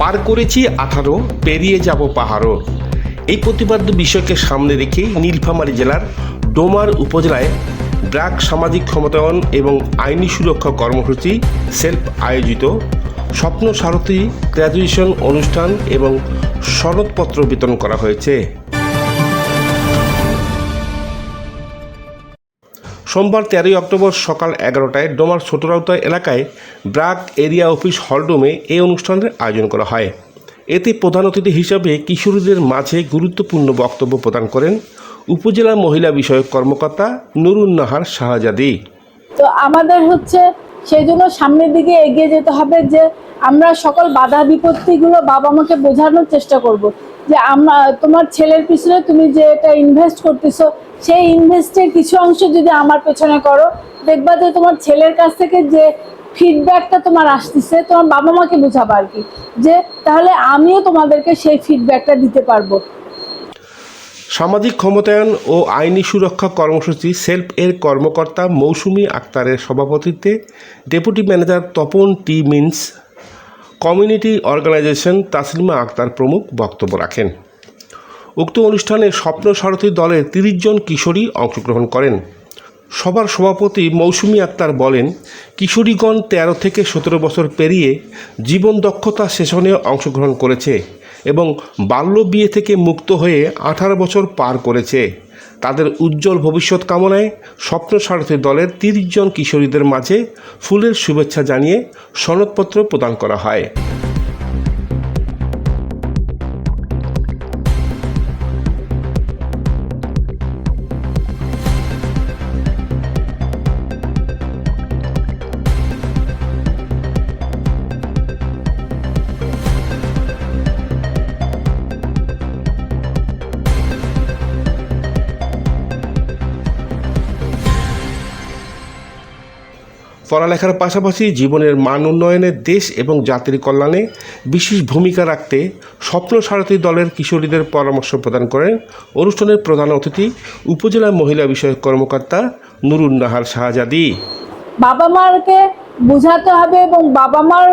পার করেছি আঠারো, পেরিয়ে যাব পাহাড়ও। এই প্রতিবাদ্য বিষয়কে সামনে রেখে নীলফামারী জেলার ডোমার উপজেলায় ব্র্যাক সামাজিক ক্ষমতায়ন এবং আইনি সুরক্ষা কর্মসূচি সেলফ আয়োজিত। স্বপ্ন সারথী গ্র্যাজুয়েশন অনুষ্ঠান এবং সনদপত্র বিতরণ করা হয়েছে। সোমবার তেরোই অক্টোবর সকাল এগারোটায় ডোমার ছোটরাউতা এলাকায় ব্রাক এরিয়া অফিস হলডোমে এই অনুষ্ঠানের আয়োজন করা হয়। এতে প্রধান অতিথি হিসাবে কিশোরীদের মাঝে গুরুত্বপূর্ণ বক্তব্য প্রদান করেন উপজেলা মহিলা বিষয়ক কর্মকর্তা নুরুন্নাহার শাহজাদি। তো আমাদের হচ্ছে সেই জন্য সামনের দিকে এগিয়ে যেতে হবে যে আমরা সকল বাধা বিপত্তিগুলো বাবা মাকে বোঝানোর চেষ্টা করব। যে আমরা তোমার ছেলের পিছনে তুমি যে এটা ইনভেস্ট করতেছো, সেই ইনভেস্টের কিছু অংশ যদি আমার পেছনে করো, দেখবা যে তোমার ছেলের কাছ থেকে যে ফিডব্যাকটা তোমার আসতেছে, তোমার বাবা মাকে বোঝাবো আর কি। যে তাহলে আমিও তোমাদেরকে সেই ফিডব্যাকটা দিতে পারব। সামাজিক ক্ষমতায়ন ও আইনি সুরক্ষা কর্মসূচি সেলফ এর কর্মকর্তা মৌসুমী আক্তারের সভাপতিত্বে ডেপুটি ম্যানেজার তপন টি means, community organisation Taslima Akter প্রমুখ বক্তব্য রাখেন। উক্ত অনুষ্ঠানে স্বপ্ন সারথী দলের তিরিশ জন কিশোরী অংশগ্রহণ করেন। সবার সভাপতি মৌসুমী আক্তার বলেন, কিশোরীগণ তেরো থেকে সতেরো বছর পেরিয়ে জীবন দক্ষতা সেশনে অংশগ্রহণ করেছে। এবং বাল্য বিয়ে থেকে মুক্ত হয়ে আঠারো বছর পার করেছে। তাদের উজ্জ্বল ভবিষ্যৎ কামনায় স্বপ্ন সারথী দলের তিরিশ জন কিশোরীদের মাঝে ফুলের শুভেচ্ছা জানিয়ে সনদপত্র প্রদান করা হয়। পড়ালেখার পাশাপাশি জীবনের মান উন্নয়নে দেশ এবং জাতির কল্যাণে বিশেষ ভূমিকা রাখতে স্বপ্ন সারথী দলের কিশোরীদের পরামর্শ প্রদান করেন অনুষ্ঠানের প্রধান অতিথি উপজেলা মহিলা বিষয়ক কর্মকর্তা নুরুন্নাহার শাহজাদি। বাবা মারকে বোঝাতে হবে এবং বাবা মার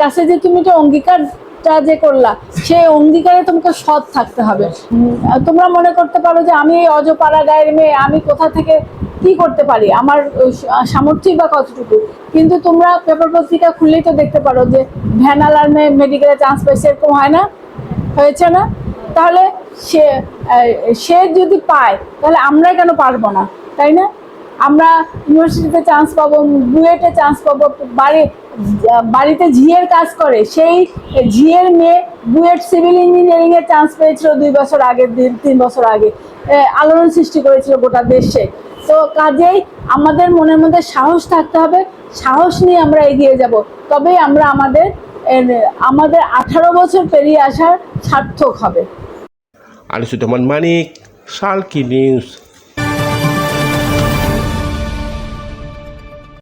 কাছে যে তুমি একটা অঙ্গীকারটা যে করলা, সেই অঙ্গীকারে তোমাকে সৎ থাকতে হবে। তোমরা মনে করতে পারো যে আমি অজপাড়া গায়ের মেয়ে, আমি কোথা থেকে কি করতে পারি? আমার সামর্থ্যই বা কতটুকু? কিন্তু তোমরা পেপার পত্রিকা খুললেই তো দেখতে পারো যে ভ্যান আলার মেয়ে মেডিকেলে চান্স পাই সেরকম হয় না? হয়েছে না? তাহলে সে সে যদি পায়, তাহলে আমরা কেন পারব না? তাই না? আমরা ইউনিভার্সিটিতে চান্স পাবো, বুয়েটে চান্স পাবো, বাড়ি, বাড়িতে ঝিয়ের কাজ করে। সেই ঝিয়ের মেয়ে বুয়েট সিভিল ইঞ্জিনিয়ারিং এর চান্স পেয়েছিল দুই বছর আগে, তিন বছর আগে। আলোড়ন সৃষ্টি করেছিল গোটা দেশে। তো কাজেই আমাদের মনের মধ্যে সাহস থাকতে হবে। সাহস নিয়ে আমরা এগিয়ে যাব। তবে আমরা আমাদের আমাদের আঠারো বছর পেরিয়ে আসার সার্থক হবে। আনিসুজ্জামান মানিক, সালকি নিউজ।